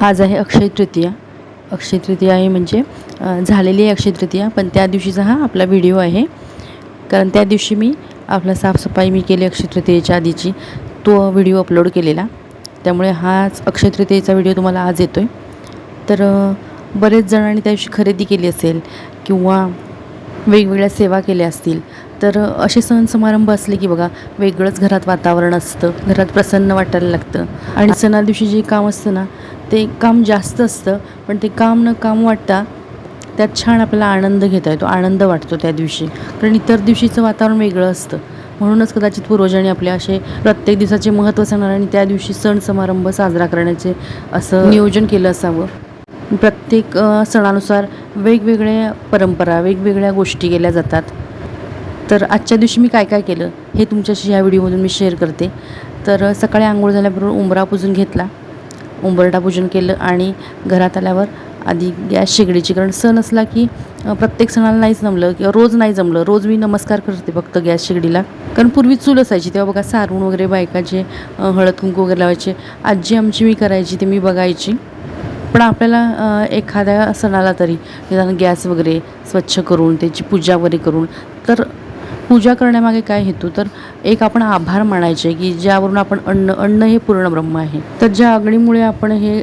आज आहे अक्षय तृतीया. अक्षय तृतीया आहे म्हणजे झालेली आहे अक्षय तृतीया पण त्या दिवशीचा हा आपला व्हिडिओ आहे. कारण त्या दिवशी मी आपला साफसफाई मी केली अक्षय तृतीयेच्या आधीची. तो व्हिडिओ अपलोड केलेला. त्यामुळे हाच अक्षय तृतीयेचा व्हिडिओ तुम्हाला आज येतो आहे तर बरेच जणांनी त्या दिवशी खरेदी केली असेल किंवा वेगवेगळ्या सेवा केल्या असतील तर असे सण समारंभ असले की बघा वेगळंच घरात वातावरण असतं घरात प्रसन्न वाटायला लागतं. आणि सणा दिवशी जे काम असतं ना ते काम जास्त असतं पण ते काम न काम वाटता त्यात छान आपल्याला आनंद घेता येतो आनंद वाटतो त्या दिवशी. कारण इतर दिवशीचं वातावरण वेगळं असतं. म्हणूनच कदाचित पूर्वजांनी आपले असे प्रत्येक दिवसाचे महत्त्व सांगणार आणि त्या दिवशी सण समारंभ साजरा करण्याचे असं नियोजन केलं असावं. प्रत्येक सणानुसार वेगवेगळ्या परंपरा वेगवेगळ्या गोष्टी केल्या जातात. तर आजच्या दिवशी मी काय काय केलं हे तुमच्याशी या व्हिडिओमधून मी शेअर करते. तर सकाळी आंघोळ झाल्याबरोबर उंबरा पुजून घेतला. उंबरटा पूजन केलं आणि घरात आल्यावर आधी गॅस शेगडीची. कारण सण असला की प्रत्येक सणाला नाहीच जमलं किंवा रोज नाही जमलं. रोज मी नमस्कार करते फक्त गॅस शेगडीला. कारण पूर्वी चूल असायची तेव्हा बघा सारून वगैरे बायकाचे हळद कुंकू वगैरे लावायचे. आजी आमची मी करायची ते मी बघायची. पण आपल्याला एखाद्या सणाला तरी निदान गॅस वगैरे स्वच्छ करून त्याची पूजा वगैरे करून तर पूजा करण्यामागे काय हेतू? तर एक आपण आभार मानायचे की ज्यावरून आपण अन्न अन्न हे पूर्ण ब्रह्म आहे. तर ज्या अग्नीमुळे आपण हे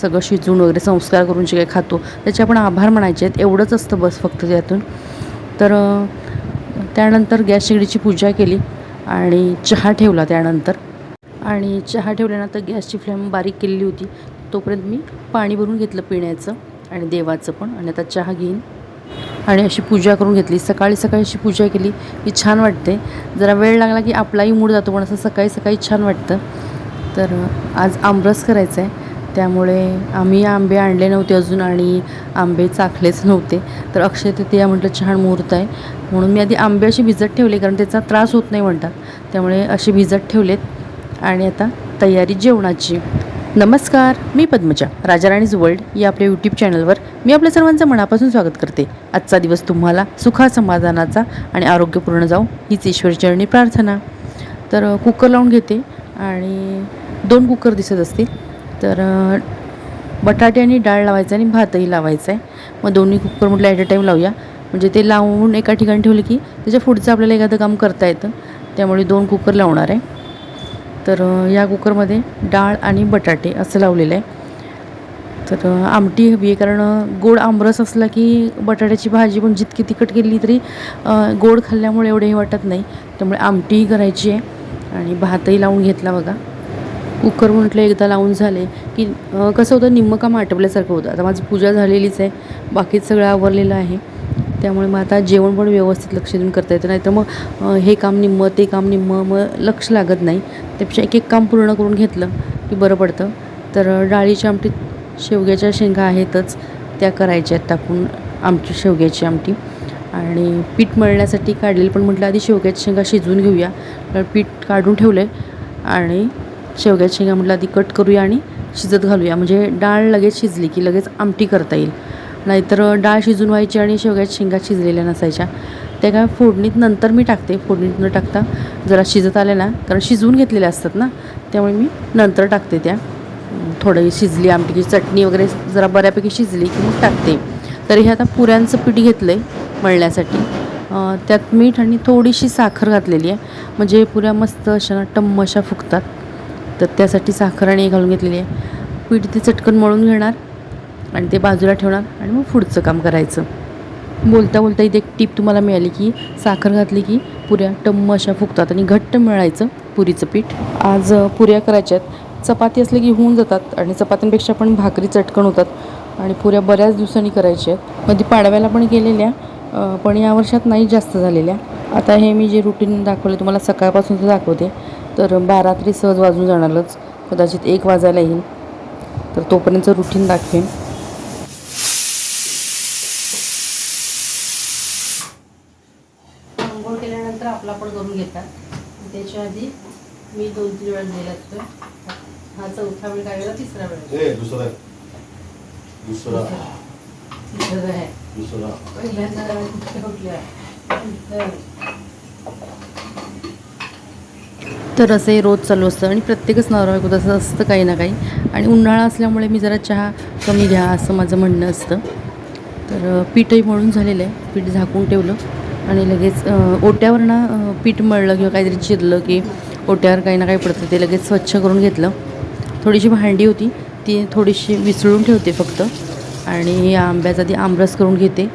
सगळं शिजवून वगैरे संस्कार करून जे काही खातो त्याचे आपण आभार मानायचे आहेत. एवढंच असतं बस फक्त त्यातून. तर त्यानंतर गॅस शेगडीची पूजा केली आणि चहा ठेवला त्यानंतर. आणि चहा ठेवल्यानंतर गॅसची फ्लेम बारीक केलेली होती. तोपर्यंत मी पाणी भरून घेतलं पिण्याचं आणि देवाचं पण. आणि आता चहा घेईन. आणि अशी पूजा करून घेतली. सकाळी सकाळी अशी पूजा केली की छान वाटते. जरा वेळ लागला की आपलाही मूड जातो पण असं सकाळी सकाळी छान वाटतं. तर आज आमरस करायचं आहे त्यामुळे आम्ही आंबे आणले नव्हते अजून आणि आंबे चाखलेच नव्हते. तर अक्षय तृतीया म्हटलं छान मुहूर्त आहे. म्हणून मी आधी आंबे असे भिजत ठेवले कारण त्याचा त्रास होत नाही म्हणतात. त्यामुळे असे भिजत ठेवलेत. आणि आता तयारी जेवणाची. नमस्कार मी पद्मजा राजाराणीज वर्ल्ड या आपल्या यूट्यूब चॅनलवर मी आपल्या सर्वांचं मनापासून स्वागत करते. आजचा दिवस तुम्हाला सुखा समाधानाचा आणि आरोग्यपूर्ण जाऊ हीच ईश्वरचरणी प्रार्थना. तर कुकर लावून घेते आणि दोन कुकर दिसत असतील. तर बटाटे आणि डाळ लावायचं आणि भातही लावायचा आहे मग दोन्ही कुकर म्हटलं ॲट अ टाईम लावूया. म्हणजे ते लावून एका ठिकाणी ठेवलं की त्याच्या पुढचं आपल्याला एखादं काम करता येतं. त्यामुळे दोन कुकर लावणार आहे. तर या कुकरमध्ये डाळ आणि बटाटे असं लावलेलं आहे. तर आमटी हवी आहे कारण गोड आमरस असला की बटाट्याची भाजी पण जितकी तिखट केली तरी गोड खाल्ल्यामुळे एवढे हे वाटत नाही. त्यामुळे आमटीही करायची आहे आणि भातही लावून घेतला बघा. कुकर म्हटलं एकदा लावून झाले की कसं होतं निम्मं काम आटपल्यासारखं होतं. आता माझी पूजा झालेलीच आहे. बाकीच सगळं आवरलेलं आहे. त्यामुळे मग आता जेवण पण व्यवस्थित लक्ष देऊन करता येतं. नाही तर मग हे काम निम्मं ते काम निम्मं मग लक्ष लागत नाही. त्यापेक्षा एक एक काम पूर्ण करून घेतलं की बरं पडतं. तर डाळीच्या आमटीत शेवग्याच्या शेंगा आहेतच. त्या करायच्या आहेत टाकून आमची शेवग्याची आमटी. आणि पीठ मळण्यासाठी काढलेलं पण म्हटलं आधी शेवग्याच्या शेंगा शिजवून घेऊया. तर पीठ काढून ठेवलं आहे आणि शेवग्याच्या शेंगा म्हटलं आधी कट करूया आणि शिजत घालूया. म्हणजे डाळ लगेच शिजली की लगेच आमटी करता येईल. नाहीतर डाळ शिजून व्हायची आणि शेवग्याच्या शेंगा शिजलेल्या नसायच्या. त्या काय फोडणीत नंतर मी टाकते. फोडणीत न टाकता जरा शिजत आल्या ना कारण शिजवून घेतलेल्या असतात ना त्यामुळे मी नंतर टाकते त्या. थोडं थोडी शिजली आमटीची चटणी वगैरे जरा बऱ्यापैकी शिजली की मग टाकते. तर हे आता पुऱ्यांचं पीठ घेतलं आहे मळण्यासाठी त्यात मीठ आणि थोडीशी साखर घातलेली आहे. म्हणजे पुऱ्या मस्त अशा टम्म अशा फुगतात. तर त्यासाठी साखर आणि घालून घेतलेली आहे. पीठ ते चटकन मळून घेणार. आणि ते बाजूला ठेवणार आणि मग पुढचं काम करायचं. बोलता बोलता इथे एक टीप तुम्हाला मिळाली की साखर घातली की पुऱ्या टम्म अशा फुगतात आणि घट्ट मिळायचं पुरीचं पीठ. आज पुऱ्या करायच्या आहेत. चपाती असले की होऊन जातात आणि चपात्यांपेक्षा पण भाकरी चटकन होतात आणि पुऱ्या बऱ्याच दिवसांनी करायच्या आहेत. मध्ये पाडव्याला पण केलेल्या पण या वर्षात नाही जास्त झालेल्या. आता हे मी जे रुटीन दाखवले तुम्हाला सकाळपासूनचं दाखवते. तर बारा तरी सहज वाजून जाणारच. कदाचित एक वाजायला येईल. तर तोपर्यंत रुटीन दाखवेन आंघोळ केल्यानंतर आपला पण करून घेतात त्याच्या आधी मी दोन तीन वेळा दिला असतो हा चौथा वेळ काय तिसरा वेळ. ए दुसरा. दुसरा. तिसरा आहे दुसरा. पहिल्यांदा कुठल्या कुठल्या? तर तर असं हे रोज चालू असतं आणि प्रत्येकच नवरा बायको तसं असतं काही ना काही. आणि उन्हाळा असल्यामुळे मी जरा चहा कमी घ्या असं माझं म्हणणं असतं. तर पीठही मळून झालेलं आहे. पीठ झाकून ठेवलं. आणि लगेच ओट्यावरनं ओट्यावर ना पीठ मळलं किंवा काहीतरी चिरलं की ओट्यावर काही ना काही पडतं ते लगेच स्वच्छ करून घेतलं. थोडीशी भांडी होती ती थोडीशी विसळून ठेवते फक्त. आणि या आंब्याचा ती आमरस करून घेते.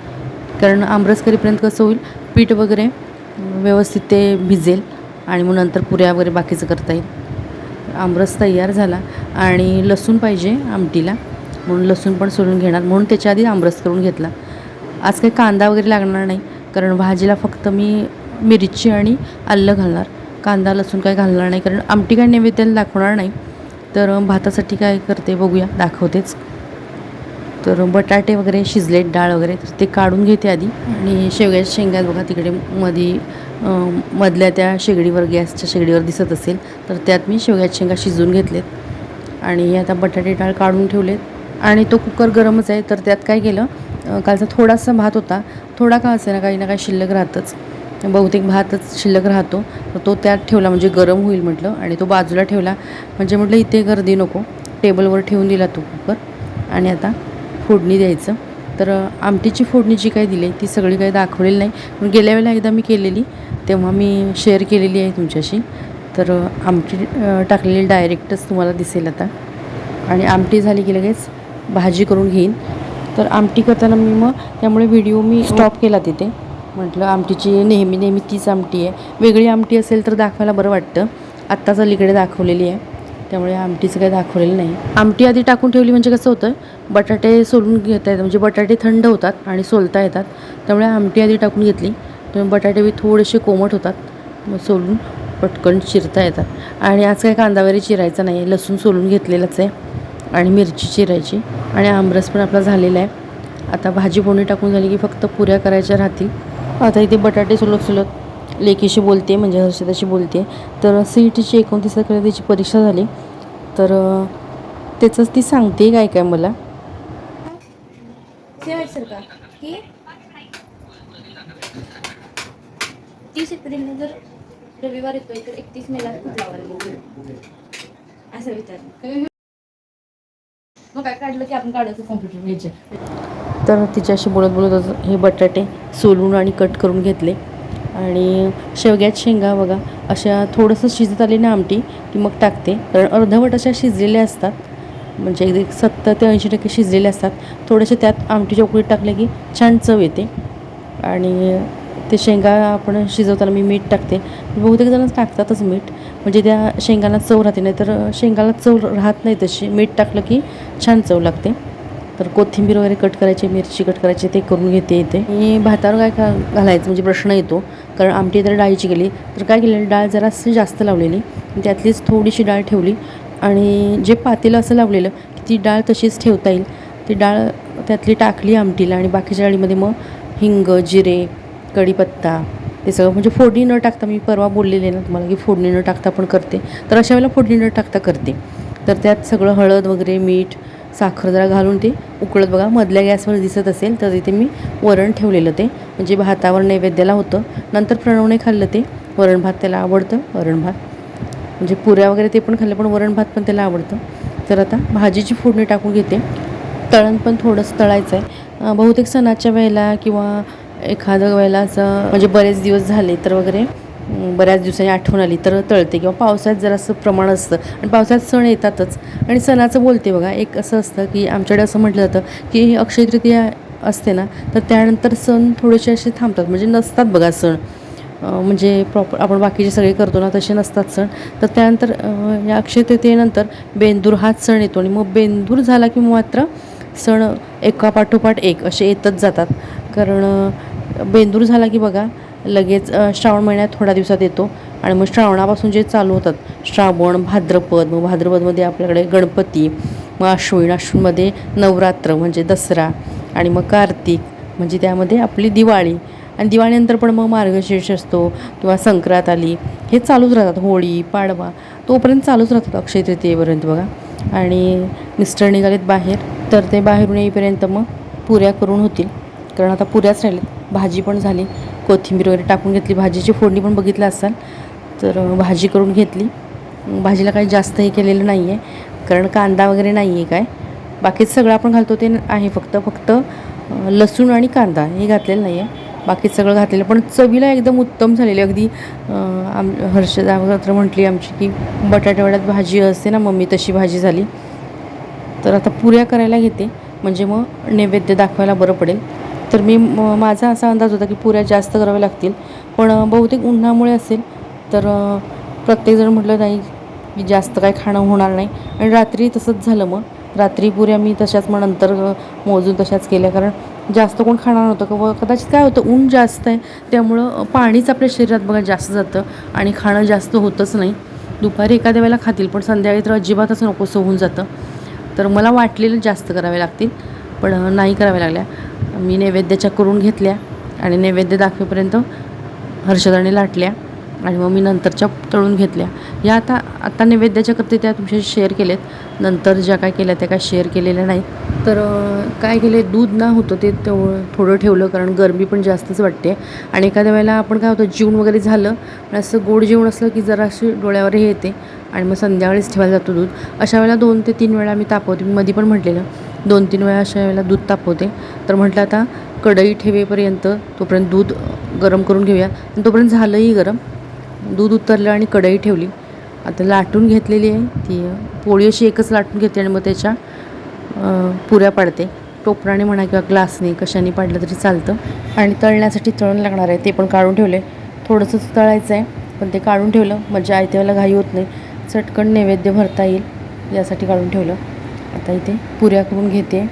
कारण आमरस करीपर्यंत कसं होईल पीठ वगैरे व्यवस्थित ते भिजेल आणि मग नंतर पुऱ्या वगैरे बाकीचं करता येईल. आमरस तयार झाला आणि लसूण पाहिजे आमटीला म्हणून लसूण पण सोलून घेणार म्हणून त्याच्या आधी आमरस करून घेतला. आज काही कांदा वगैरे लागणार नाही कारण भाजीला फक्त मी मिरची आणि आलं घालणार. कांदा लसूण काय घालणार नाही कारण आमटी काय नैवेद्याला दाखवणार नाही. तर भातासाठी काय करते बघूया दाखवतेच. तर बटाटे वगैरे शिजलेत डाळ वगैरे तर ते काढून घेते आधी. आणि शेवग्याच्या शेंगात बघा तिकडे मध्ये मधल्या त्या शेगडीवर गॅसच्या शेगडीवर दिसत असेल तर त्यात मी शेवग्याच्या शेंगा शिजवून घेतलेत. आणि आता बटाटे डाळ काढून ठेवलेत. आणि तो कुकर गरमच आहे तर त्यात काय केलं कालचा थोडासा भात होता. थोडा का असे ना काही ना काही शिल्लक राहतच. बहुतेक भातच शिल्लक राहतो. तर तो त्यात ठेवला म्हणजे गरम होईल म्हटलं आणि तो बाजूला ठेवला. म्हणजे म्हटलं इथे गर्दी नको. टेबलवर ठेवून दिला तो कुकर. आणि आता फोडणी द्यायचं. तर आमटीची फोडणी जी काही दिली ती सगळी काही दाखवलेली नाही. पण गेल्या वेळेला एकदा मी केलेली. तेव्हा मी शेअर केलेली आहे तुमच्याशी. तर आमटी टाकलेली डायरेक्टच तुम्हाला दिसेल आता. आणि आमटी झाली की लगेच भाजी करून घेईन. तर आमटी करताना मी मग त्यामुळे व्हिडिओ मी स्टॉप केला तिथे. म्हटलं आमटीची नेहमी नेहमी तीच आमटी आहे. वेगळी आमटी असेल तर दाखवायला बरं वाटतं. आत्ताच अलीकडे दाखवलेली आहे. त्यामुळे आमटीचं काही दाखवलेलं नाही. आमटी आधी टाकून ठेवली म्हणजे कसं होतं बटाटे सोलून घेता येतात. म्हणजे बटाटे थंड होतात आणि सोलता येतात. त्यामुळे आमटी आधी टाकून घेतली. तर बटाटे बी थोडेसे कोमट होतात. मग सोलून पटकन चिरता येतात. आणि आज काय कांदा वगैरे चिरायचा नाही. लसूण सोलून घेतलेलंच आहे. आणि मिरची चिरायची. आणि आमरस पण आपला झालेला आहे. आता भाजी पोणी टाकून झाली की फक्त पुऱ्या करायच्या राहतील. आता इथे बटाटे सुलत सुलत लेकीशी बोलते म्हणजे हर्षदाशी बोलते. तर सी ई टीची एकोणतीस तारखेला त्याची परीक्षा झाली. तर त्याचंच ती सांगते काय काय मला. तीस एप्रिलने जर रविवार येतोय तर एकतीस मेला खूप लावायला असं विचार. काढलं की आपण काढायचं कॉम्प्युटर घ्यायचे. तर तिच्याशी बोलत बोलत हे बटाटे सोलून आणि कट करून घेतले. आणि शेवग्यात शेंगा बघा अशा थोडंसं शिजत आली ना आमटी की मग टाकते. कारण अर्धवट अशा शिजलेल्या असतात. म्हणजे एक सत्तर ते ऐंशी टक्के शिजलेल्या असतात. थोडेसे त्यात आमटीच्या उकळीत टाकले की छान चव येते. आणि ते शेंगा आपण शिजवताना मी मीठ टाकते. बहुतेक जण टाकतातच मीठ. म्हणजे त्या शेंगांना चव राहते नाही तर शेंगाला चव राहत नाही तशी. मीठ टाकलं की छान चव लागते. तर कोथिंबीर वगैरे कट करायची मिरची कट करायची ते करून घेते येते आणि भातावर काय का घालायचं म्हणजे प्रश्न येतो. कारण आमटी जर डाळीची गेली तर काय केलेली डाळ जराशी जास्त लावलेली. त्यातलीच थोडीशी डाळ ठेवली. आणि जे पातेलं असं लावलेलं की ती डाळ तशीच ठेवता येईल. ती डाळ त्यातली टाकली आमटीला आणि बाकीच्या डाळीमध्ये मग हिंग जिरे कढीपत्ता ते सगळं. म्हणजे फोडणी न टाकता मी परवा बोललेले ना तुम्हाला की फोडणी न टाकता पण करते. तर अशा वेळेला फोडणी न टाकता करते. तर त्यात सगळं हळद वगैरे मीठ साखर जरा घालून ते उकळत बघा. मधल्या गॅसवर दिसत असेल तर तिथे मी वरण ठेवलेलं ते. म्हणजे भातावर नैवेद्याला होतं. नंतर प्रणवने खाल्लं ते. वरण भात त्याला आवडतं. वरण भात. म्हणजे पुऱ्या वगैरे ते पण खाल्लं पण वरण भात पण त्याला आवडतं. तर आता भाजीची फोडणी टाकून घेते. तळण पण थोडंसं तळायचं आहे. बहुतेक सणाच्या वेळेला किंवा एखाद्या वेळेला असं म्हणजे बरेच दिवस झाले तर वगैरे बऱ्याच दिवसांनी आठवण आली तर तळते. किंवा पावसाळ्यात जरासं प्रमाण असतं. आणि पावसाळ्यात सण येतातच. आणि सणाचं बोलते बघा एक असं असतं की आमच्याकडे असं म्हटलं जातं की अक्षय तृतीया असते ना तर त्यानंतर सण थोडेसे असे थांबतात. म्हणजे नसतात बघा सण. म्हणजे प्रॉपर आपण बाकीचे सगळे करतो ना तसे नसतात सण. तर त्यानंतर या अक्षय तृतीयेनंतर बेंदूर हाच सण येतो. आणि मग बेंदूर झाला की मात्र सण एका पाठोपाठ एक असे येतच जातात. कारण बेंदूर झाला की बघा लगेच श्रावण महिन्यात थोड्या दिवसात येतो. आणि मग श्रावणापासून जे चालू होतात श्रावण भाद्रपद मग भाद्रपदमध्ये आपल्याकडे गणपती मग अश्विन अश्विनमध्ये नवरात्र म्हणजे दसरा आणि मग कार्तिक म्हणजे त्यामध्ये आपली दिवाळी. आणि दिवाळीनंतर पण मग मार्गशीर्ष असतो किंवा संक्रांत आली हे चालूच राहतात. होळी पाडवा तोपर्यंत चालूच राहतात अक्षय तृतीयेपर्यंत बघा. आणि मिस्टर निघालेत बाहेर तर ते बाहेरून येईपर्यंत मग पुऱ्या करून होतील. कारण आता पुऱ्याच राहिल्यात भाजी पण झाली. कोथिंबीर वगैरे टाकून घेतली. भाजीची फोडणी पण बघितलं असाल तर भाजी करून घेतली. भाजीला काही जास्त हे केलेलं नाही आहे कारण कांदा वगैरे नाही आहे काय. बाकीच सगळं आपण घालतो ते आहे फक्त फक्त लसूण आणि कांदा हे घातलेलं नाही आहे बाकी सगळं घातलेलं. पण चवीला एकदम उत्तम झालेली. अगदी आम हर्षदा म्हटली आमची की बटाट्यावड्यात भाजी असते ना मम्मी तशी भाजी झाली. तर आता पुऱ्या करायला घेते. म्हणजे मग नैवेद्य दाखवायला बरं पडेल. तर मी म- माझा असा अंदाज होता की पुऱ्या जास्त कराव्या लागतील. पण बहुतेक उन्हामुळे असेल. तर प्रत्येकजण म्हटलं नाही की जास्त काय खाणं होणार नाही. आणि रात्री तसंच झालं मग. रात्री पुऱ्या मी तशाच मग नंतर मोजून तशाच केल्या. कारण जास्त कोण खाणार नव्हतं. का व कदाचित काय होतं ऊन जास्त आहे. त्यामुळं पाणीच आपल्या शरीरात बघा जास्त जातं. आणि खाणं जास्त होतच नाही. दुपारी एखाद्या वेळेला खातील पण संध्याकाळी तर अजिबातच नकोसं होऊन जातं. तर मला वाटलेलं जास्त करावे लागतील. पण नाही कराव्या लागल्या. मी नैवेद्याच्या करून घेतल्या आणि नैवेद्य दाखवेपर्यंत हर्षदाने लाटल्या आणि मग मी नंतरच्या तळून घेतल्या. या आता आत्ता नैवेद्याच्या करते त्या तुमच्याशी शेअर केलेत. नंतर ज्या काय केल्या त्या काय शेअर केलेल्या नाहीत. तर काय केले दूध ना होतं ते थोडं ठेवलं कारण गरमी पण जास्तच वाटते. आणि एखाद्या वेळेला आपण काय होतं जेवण वगैरे झालं असं गोड जेवण असलं की जरा अशी डोळ्यावर हे येते आणि मग संध्याकाळीच ठेवायला जातो दूध. अशा वेळेला दोन ते तीन वेळा मी तापवते. मी मध्ये पण म्हटलेलं दोन तीन वेळा अशा वेळेला दूध तापवते. तर म्हटलं आता कढई ठेवेपर्यंत तोपर्यंत दूध गरम करून घेऊया. आणि तोपर्यंत झालंही गरम. दूध उतरलं आणि कढई ठेवली. आता लाटून घेतलेली आहे. ती पोळी अशी एकच लाटून घेते आणि मग त्याच्या पुऱ्या पाडते. टोपराने म्हणा किंवा ग्लासने कशाने पाडलं तरी चालतं. आणि तळण्यासाठी तळण लागणार आहे. ते पण काढून ठेवले. थोडंसंच तळायचं आहे. पण ते काढून ठेवलं. म्हणजे आयत्या घाई होत नाही. चटकन नैवेद्य भरता येईल. यासाठी काढून ठेवलं. आता इथे पुऱ्या करून घेते.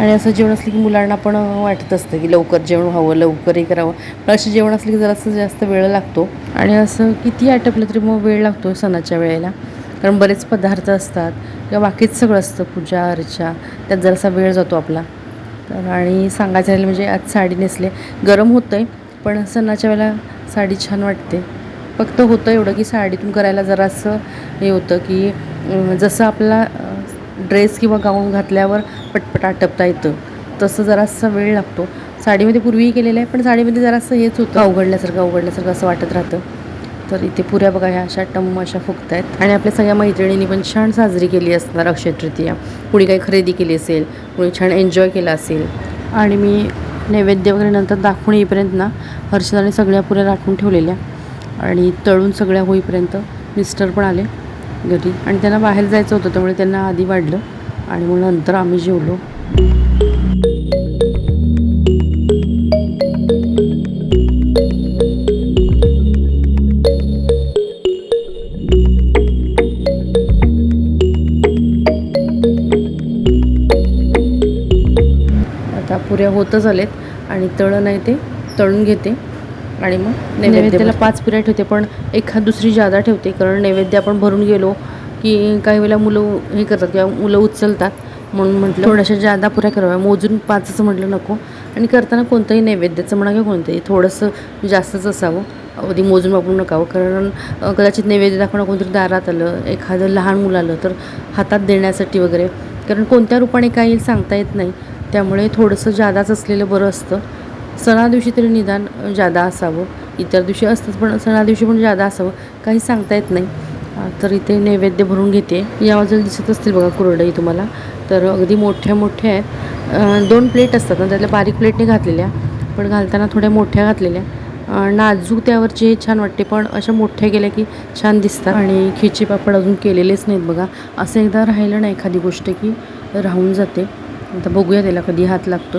आणि असं जेवण असलं की मुलांना पण वाटत असतं की लवकर जेवण व्हावं लवकर हे करावं. पण असं जेवण असलं की जरासं जास्त वेळ लागतो. आणि असं किती आटपलं तरी मग वेळ लागतो सणाच्या वेळेला. कारण बरेच पदार्थ असतात किंवा बाकीच सगळं असतं पूजा अर्चा त्यात जरासा वेळ जातो आपला. तर आणि सांगायचं राहिलं म्हणजे आज साडी नेसले. गरम होतं आहे पण सणाच्या वेळेला साडी छान वाटते. फक्त होतं एवढं की साडीतून करायला जरासं हे होतं की जसं आपला ड्रेस किंवा गाऊन घातल्यावर पटपट आटपता येतं. तसं जरासा वेळ लागतो. साडीमध्ये पूर्वीही केलेलं आहे पण साडीमध्ये जरासं हेच होतं. अवघडल्यासारखं अवघडल्यासारखं असं वाटत राहतं. तर इथे पुऱ्या बघा ह्या अशा टम अशा फुगत आहेत आणि आपल्या सगळ्या मैत्रिणींनी पण छान साजरी केली असणार अक्षय तृतीया. कुणी काही खरेदी केली असेल कुणी छान एन्जॉय केला असेल. आणि मी नैवेद्य वगैरे नंतर दाखवून येईपर्यंत ना हर्षदाने सगळ्या पुऱ्या राखून ठेवलेल्या. आणि तळून सगळ्या होईपर्यंत मिस्टर पण आले. घरी. आणि त्यांना बाहेर जायचं होतं त्यामुळे त्यांना आधी वाढलं. आणि मग नंतर आम्ही जेवलो. आता पुऱ्या होतच आलेत. आणि तळ नाही ते तळून घेते. आणि मग नैवेद्याला पाच पुऱ्या ठेवते पण एखाद दुसरी जादा ठेवते कारण नैवेद्य आपण भरून गेलो की काही वेळेला मुलं हे करतात किंवा मुलं उचलतात म्हणून म्हटलं थोड्याशा जादा पुऱ्या कराव्या मोजून पाचच म्हटलं नको. आणि करताना कोणतंही नैवेद्याचं म्हणा किंवा कोणतंही थोडंसं जास्तच असावं. अगदी मोजून वापरू नकावं कारण कदाचित नैवेद्य दाखवणं कोणतरी दारात आलं एखादं लहान मुलं आलं तर हातात देण्यासाठी वगैरे. कारण कोणत्या रूपाने काय येईल सांगता येत नाही त्यामुळे थोडंसं जादाच असलेलं बरं असतं. सणा दिवशी तरी निदान जादा असावं. इतर दिवशी असतंच पण सणा दिवशी पण जादा असावं. काही सांगता येत नाही. तर इथे नैवेद्य भरून घेते. या बाजूला दिसत असतील बघा कुरडई तुम्हाला. तर अगदी मोठ्या मोठ्या आहेत दोन प्लेट असतात ना त्यातल्या बारीक प्लेटने घातलेल्या. पण घालताना थोड्या मोठ्या घातलेल्या. नाजूक त्यावरचे हे छान वाटते पण अशा मोठ्या गेल्या की छान दिसतात. आणि खिचे पापड अजून केलेलेच नाहीत बघा. असं एकदा राहिलं ना एखादी गोष्ट की राहून जाते. आता बघूया त्याला कधी हात लागतो.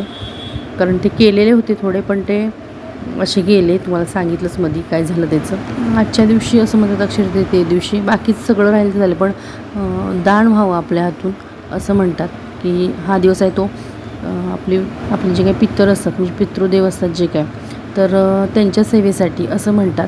कारण ते केलेले होते थोडे पण ते असे गेले. तुम्हाला सांगितलंच मध्ये काय झालं त्याचं. आजच्या दिवशी असं म्हणतात अक्षर ते दिवशी. बाकीच सगळं राहिलं झालं पण दान व्हावं आपल्या हातून असं म्हणतात की हा दिवस आहे तो आपली आपले आपले जे काही पितर असतात म्हणजे पितृदेव असतात जे काय तर त्यांच्या सेवेसाठी असं म्हणतात.